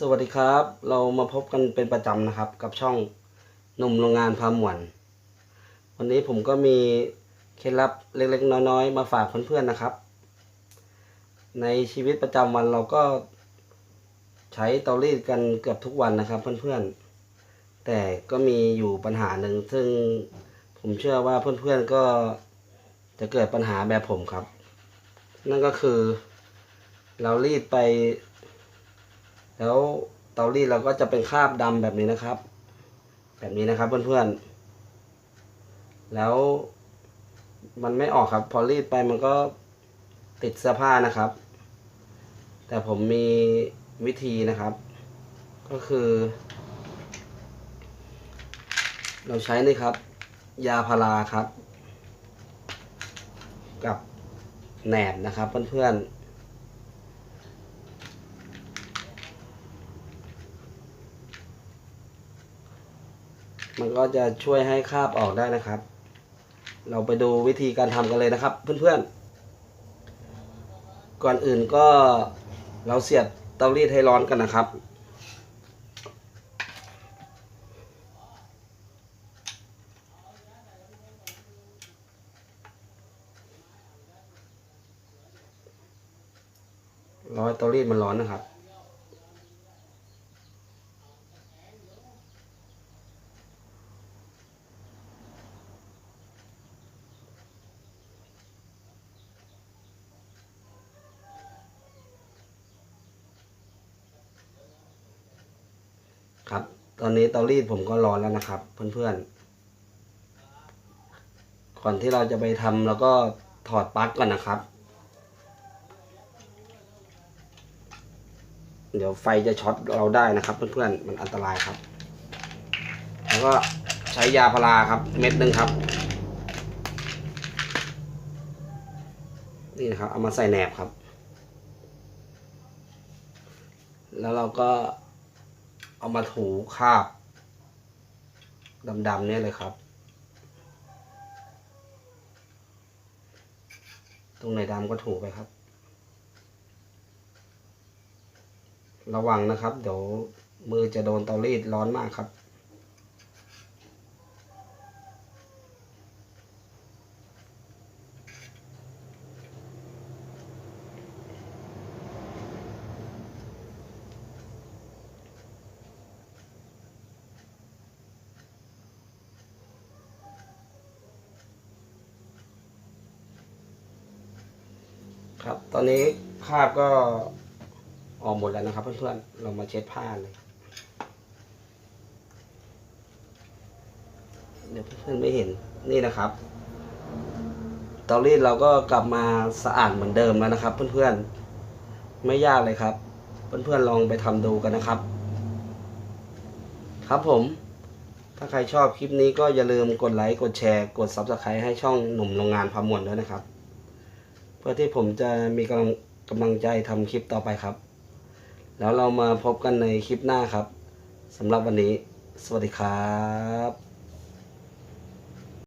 สวัสดีครับ เรามาพบกันเป็นประจำนะครับ กับช่องหนุ่มโรงงานพาหมวน วันนี้ผมก็มีเคล็ดลับเล็กๆ น้อยๆ มาฝากเพื่อนๆนะครับ ในชีวิตประจำวันเราก็ใช้เตารีดกันเกือบทุกวันนะครับเพื่อนๆ แต่ก็มีอยู่ปัญหาหนึ่งซึ่งผมเชื่อว่าเพื่อนๆก็จะเกิดปัญหาแบบผมครับ นั่นก็คือเรารีดไป แล้วเตารีดเราก็จะเป็นคราบดำแบบนี้นะครับ แบบนี้นะครับเพื่อนๆ แล้วมันไม่ออกครับ พอรีดไปมันก็ติดเสื้อผ้านะครับ แต่ผมมีวิธีนะครับ ก็คือ เราใช้นี่ครับ ยาพาราครับ กับแหนบนะครับเพื่อนๆ มันก็จะช่วยให้คราบออกได้นะครับ เราไปดูวิธีการทำกันเลยนะครับ เพื่อนๆ ก่อนอื่นก็เราเสียบเตารีดให้ร้อนกันนะครับรอให้เตารีดมันร้อนนะครับ ครับ ตอนนี้เตารีดผมก็ร้อนแล้วนะครับ เพื่อนๆ ก่อนที่เราจะไปทำแล้วก็ถอดปลั๊กก่อนนะครับ เดี๋ยวไฟจะช็อตเราได้นะครับ เพื่อนๆ มันอันตรายครับ แล้วก็ใช้ยาพาราครับ เม็ดหนึ่งครับ นี่นะครับ เอามาใส่แหนบครับ แล้วเราก็ เอามาถูคาบดำๆเนี่ยเลยครับ ตรงไหนดำก็ถูไปครับ ระวังนะครับ เดี๋ยวมือจะโดนเตารีดร้อนมากครับ ครับ ตอนนี้คราบก็ออกหมดแล้วนะครับ เพื่อนๆ เรามาเช็ดผ้าเลย เดี๋ยวเพื่อนๆไม่เห็นนี่นะครับเตารีดเราก็กลับมาสะอาดเหมือนเดิมแล้วนะครับ เพื่อนๆ ไม่ยากเลยครับ เพื่อนๆลองไปทำดูกันนะครับ ครับผม ถ้าใครชอบคลิปนี้ก็อย่าลืมกดไลค์ กดแชร์ กด Subscribe ให้ช่องหนุ่มโรงงานพามวนด้วยนะครับ พื่อที่ผมจะมีกำลังกำลังใจทำคลิปต่อไปครับ แล้วเรามาพบกันในคลิปหน้าครับสำหรับวันนี้ สวัสดีครับ